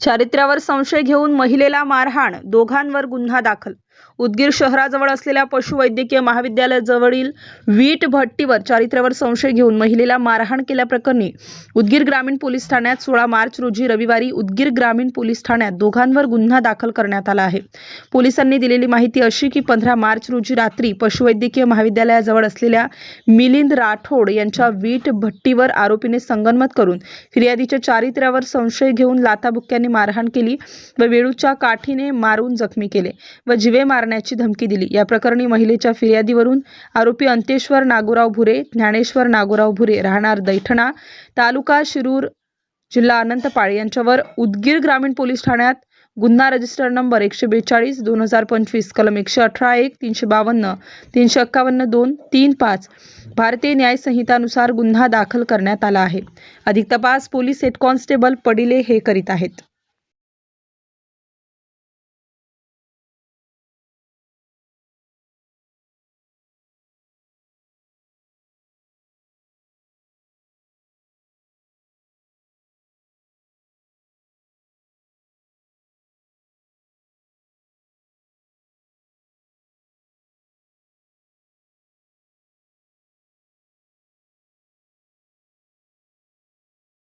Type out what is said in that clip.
चारित्र्यावर संशय घेऊन महिलेला मारहाण दोघांवर गुन्हा दाखल उदगीर शहराजवळ असलेल्या पशुवैद्यकीय महाविद्यालयाजवळील वीट भट्टीवर चारित्र्यावर संशय घेऊन महिलेला मारहाण केल्याप्रकरणी उदगीर ग्रामीण पोलीस ठाण्यात सोळा मार्च रोजी रविवारी उदगीर ग्रामीण पोलीस ठाण्यात दोघांवर गुन्हा दाखल करण्यात आला आहे. पोलिसांनी दिलेली माहिती अशी की पंधरा मार्च रोजी रात्री पशुवैद्यकीय महाविद्यालयाजवळ असलेल्या मिलिंद राठोड यांच्या वीट भट्टीवर आरोपीने संगनमत करून फिर्यादीच्या चारित्र्यावर संशय घेऊन लाताबुक्क्यांनी मारहाण केली व वेळूच्या काठीने मारून जखमी केले व जिवे मारण्याची धमकी दिली. या प्रकरणी महिलेच्या फिर्यादीवरून आरोपी अंतेश्वर नागोराव भुरे ज्ञानेश्वर नागोराव भुरे राहणार दैठणा तालुका शिरूर जिल्हा अनंतपाळ यांच्यावर उदगीर ग्रामीण पोलीस ठाण्यात गुन्हा रजिस्टर नंबर एकशे बेचाळीस दोन हजार पंचवीस कलम एकशे अठरा एक तीनशे बावन्न तीनशे एक्कावन्न दोन तीन पाच भारतीय न्याय संहितानुसार गुन्हा दाखल करण्यात आला आहे. अधिक तपास पोलीस हेड कॉन्स्टेबल पडिले हे करीत आहेत.